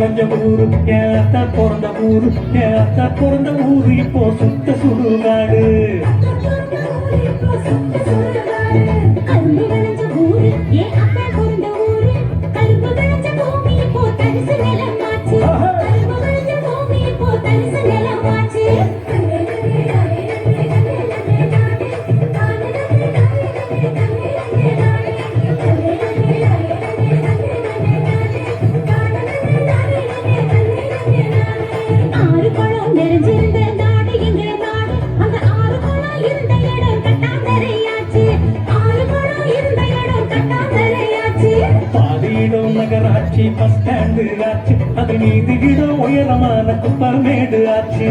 அலைஞ்ச ஊரு கேத்த பிறந்த ஊரு கேத்த பிறந்த ஊரு இப்போ சுத்த சுடுகாடு. நகராட்சி பஸ் ஸ்டாண்டு ஆச்சு. அது மீது இட உயரமான குப்பமேடு ஆச்சு.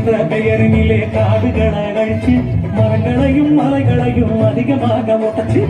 என்ற பெயரினிலே காடுகளை அழைச்சு மரங்களையும் மலைகளையும் அதிகமாக உடைச்சு